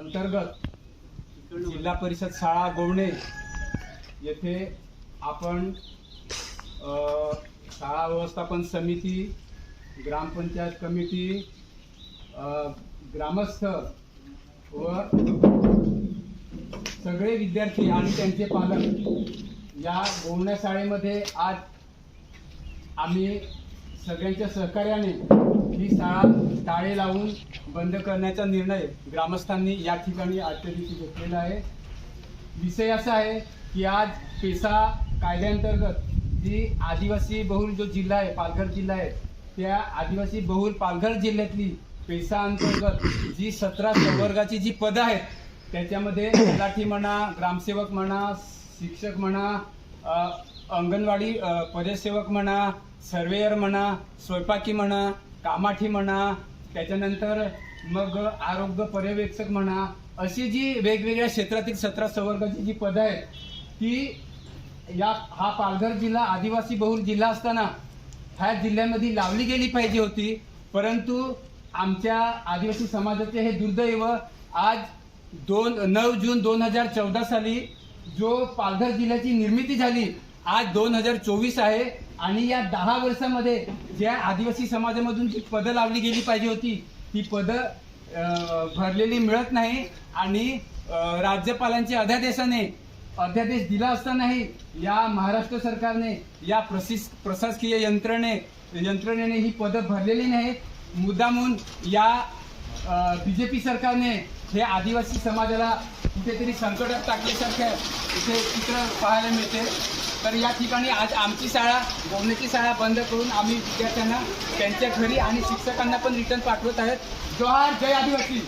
अंतर्गत जिल्हा परिषद शाळा गोवणे येथे आपण शाळा व्यवस्थापन समिती ग्रामपंचायत कमिटी ग्रामस्थ व सगळे विद्यार्थी आणि त्यांचे पालक या गोवण्या शाळेमध्ये आज आम्ही सगळ्यांच्या सहकार्याने ही शाळा ताळे लावून बंद करण्याचा निर्णय ग्रामस्थांनी या ठिकाणी आजच्या दिवशी घेतलेला आहे. विषय असा आहे की आज पेसा कायद्याअंतर्गत जी आदिवासी बहुल जो जिल्हा आहे पालघर जिल्हा आहे त्या आदिवासी बहुल पालघर जिल्ह्यातली पेसा अंतर्गत जी सतरा संवर्गाची जी पदं आहेत त्याच्यामध्ये तलाठी म्हणा ग्रामसेवक म्हणा शिक्षक म्हणा अंगणवाडी पर्यसेवक परिसेवक म्हणा सर्वेयर म्हणा स्वयंपाकी म्हणा कामाठी म्हणा त्याच्यानंतर मग आरोग्य पर्यवेक्षक म्हणा अशी जी वेगवेगळ्या क्षेत्रातील सतरा संवर्गाची जी पदं आहेत ती या हा पालघर जिल्हा आदिवासी बहुल जिल्हा असताना ह्या जिल्ह्यामध्ये लावली गेली पाहिजे होती. परंतु आमच्या आदिवासी समाजाचे हे दुर्दैव आज दोन नऊ जून दोन हजार चौदा साली जो पालघर जिल्ह्याची निर्मिती झाली आज दोन हजार चोवीस आहे. आणि या दहा वर्षामध्ये ज्या आदिवासी समाजामधून जी पदं लावली गेली पाहिजे होती ती पदं भरलेली मिळत नाही आणि राज्यपालांच्या अध्यादेशाने अध्यादेश दिला असतानाही या महाराष्ट्र सरकारने या प्रशिस प्रशासकीय यंत्रणे यंत्रणेने ही पदं भरलेली नाहीत. मुद्दामून या बी जे पी सरकारने हे आदिवासी समाजाला कुठेतरी संकटात टाकल्यासारखं इथे चित्र पाहायला मिळते. तर या ठिकाणी आज आमची शाळा गोवण्याची शाळा बंद करून आम्ही विद्यार्थ्यांना त्यांच्या घरी आणि शिक्षकांना पण रिटर्न पाठवत आहेत. जोहार जय आदिवासी!